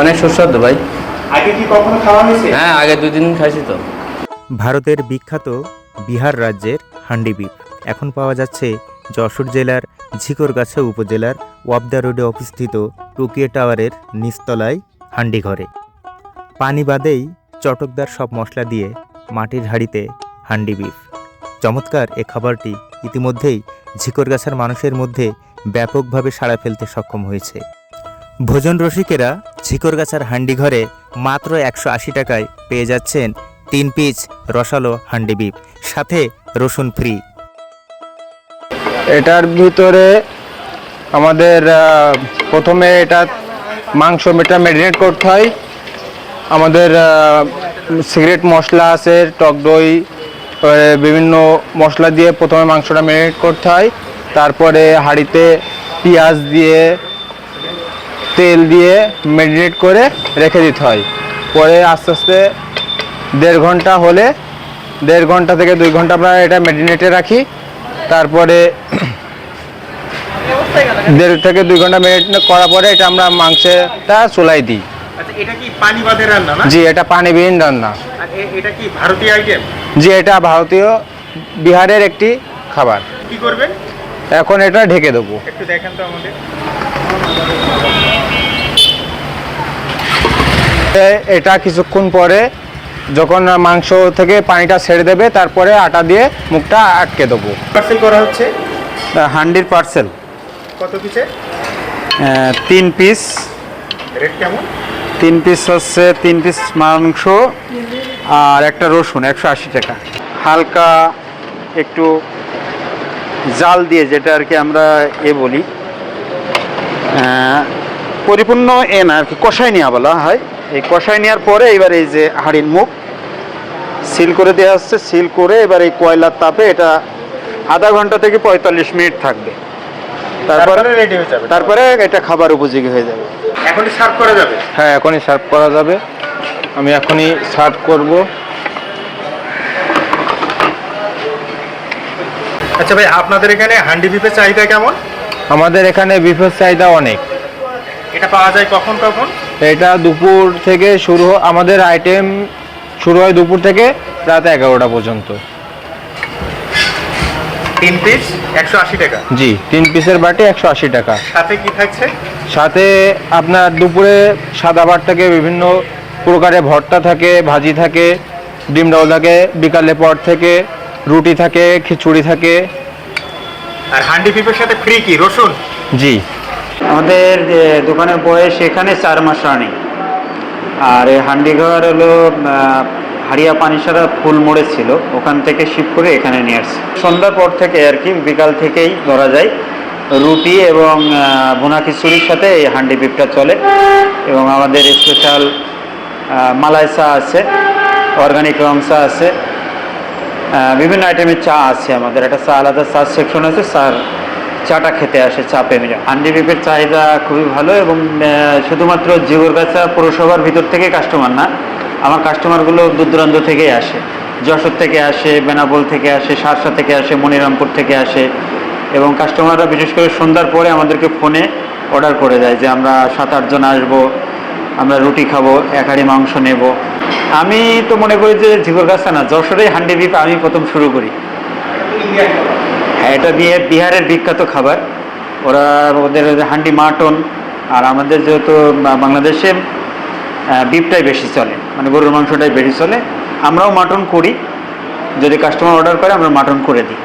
অনেক সুস্বাদু ভাই। আগে কি কখনো খাওয়া হয়েছে? হ্যাঁ আগে দুই দিন খাইছি তো। ভারতের বিখ্যাত বিহার রাজ্যের হান্ডি বিফ এখন পাওয়া যাচ্ছে যশোর জেলার ঝিকরগাছা উপজেলার ওয়াবদা রোডে অবস্থিত টোকিও টাওয়ারের নিচতলায় হান্ডি ঘরে পানি বাদেই চটকদার সব মশলা দিয়ে মাটির হাঁড়িতে হান্ডি বিফ চমৎকার এ খাবারটি ইতিমধ্যেই ঝিকরগাছার মানুষের মধ্যে ব্যাপকভাবে সাড়া ফেলতে সক্ষম হয়েছে। ভোজন রসিকেরা ঝিকরগাছার হান্ডি ঘরে মাত্র একশো আশি টাকায় পেয়ে যাচ্ছেন তিন পিস রসালো হান্ডি বিপ সাথে রসুন ফ্রি। এটার ভিতরে আমাদের প্রথমে এটা মাংস মেটা ম্যারিনেট করতে হয়। আমাদের সিগারেট মশলা আছে, টক দই বিভিন্ন মশলা দিয়ে প্রথমে মাংসটা ম্যারিনেট করতে হয়। তারপরে হাঁড়িতে পেঁয়াজ দিয়ে তেল দিয়ে ম্যারিনেট করে রেখে দিতে হয়। পরে আস্তে আস্তে দেড় ঘণ্টা হলে দেড় ঘণ্টা থেকে দুই ঘণ্টা আমরা এটা ম্যারিনেটে রাখি। তারপরে দেড় থেকে দুই ঘণ্টা ম্যারিনেট করার পরে এটা আমরা মাংসটা চুলাই দিই। আচ্ছা জি এটা পানিবিহীন রান্না। এটা কি ভারতীয় আইটেম জি এটা ভারতীয় বিহারের একটি খাবার। কি করবেন? এখন এটা ঢেকে দেবো। একটু দেখেন তো আমাদের। এটা কিছুক্ষণ পরে যখন মাংস থেকে পানিটা ছেড়ে দেবে তারপরে আটা দিয়ে মুখটা আটকে দেবো। পার্সেল করা হচ্ছে? হান্ডির পার্সেল কত পিসে তিন পিস রেট কেমন? তিন পিস হচ্ছে তিন পিস মাংস আর একটা রসুন একশো আশি টাকা। হালকা একটু জাল দিয়ে যেটা আর কি আমরা এ বলি পরিপূর্ণ এ না আর কি কষাই নেওয়া বলা হয়। এই কষাই নেওয়ার পরে এবার এই যে হাড়ির মুখ সিল করে দেওয়া হচ্ছে সিল করে এবার এই কয়লার তাপে এটা আধা ঘণ্টা থেকে পঁয়তাল্লিশ মিনিট থাকবে। তারপরে রেডি হয়ে যাবে। তারপরে এটা খাবার উপযোগী হয়ে যাবে। এখনই সার্ভ করা যাবে? হ্যাঁ এখনই সার্ভ করা যাবে। আমি এখনই সার্ভ করব। আচ্ছা ভাই আপনাদের এখানে হান্ডি বিফের চাহিদা কেমন? আমাদের এখানে বিফের চাহিদা অনেক। এটা পাওয়া যায় কখন কখন? এটা দুপুর থেকে শুরু আমাদের আইটেম শুরু হয় দুপুর থেকে রাত এগারোটা পর্যন্ত। তিন পিস একশো আশি টাকা। জি তিন পিসের বাটি একশো আশি টাকা। সাথে কি থাকছে? সাথে আপনার দুপুরে সাদা ভাত থাকে বিভিন্ন প্রকারের ভর্তা থাকে ভাজি থাকে ডিম ডাল থাকে বিকালে পর থেকে রুটি থাকে খিচুড়ি থাকে। আর হান্ডি বিফের সাথে ফ্রি কি? রসুন? জি। আমাদের যে দোকানের বয়স এখানে চার মাস রানিং আর এই হান্ডিঘর হলো হাড়িয়া পানিসারা ফুল মোড়ে ছিল। ওখান থেকে শিফট করে এখানে নিয়ে আসছি। সন্ধ্যার পর থেকে আর কি বিকাল থেকেই ধরা যায়। রুটি এবং ভুনা খিচুড়ির সাথে এই হান্ডি পিপটা চলে। এবং আমাদের স্পেশাল মালাই চা আছে অর্গানিক রং চা আছে। বিভিন্ন আইটেমের চা আছে আমাদের। একটা চা, আলাদা চা সেকশন আছে চার চাটা খেতে আসে, চা প্রেমীরা হান্ডি চাহিদা খুবই ভালো এবং শুধুমাত্র জিগরগাছা পৌরসভার ভিতর থেকে কাস্টমার না, আমার কাস্টমারগুলো দূর দূরান্ত থেকেই আসে। যশোর থেকে আসে, বেনাপোল থেকে আসে, সারসা থেকে আসে, মনিরামপুর থেকে আসে এবং কাস্টমাররা বিশেষ করে সন্ধ্যার পরে আমাদেরকে ফোনে অর্ডার করে দেয় যে, আমরা সাত আটজন আসব, আমরা রুটি খাব, এক মাংস নেব। আমি তো মনে করি যে ঝিগরগাছা না যশোরে হান্ডি বিপ আমি প্রথম শুরু করি। হ্যাঁ এটা বিয়ে বিহারের বিখ্যাত খাবার। ওরা ওদের হান্ডি মাটন আর আমাদের যেহেতু বাংলাদেশে আহ, বিফটাই বেশি চলে মানে গরুর মাংসটাই বেশি চলে। আমরাও মাটন করি। যদি কাস্টমার অর্ডার করে আমরা মাটন করে দিই।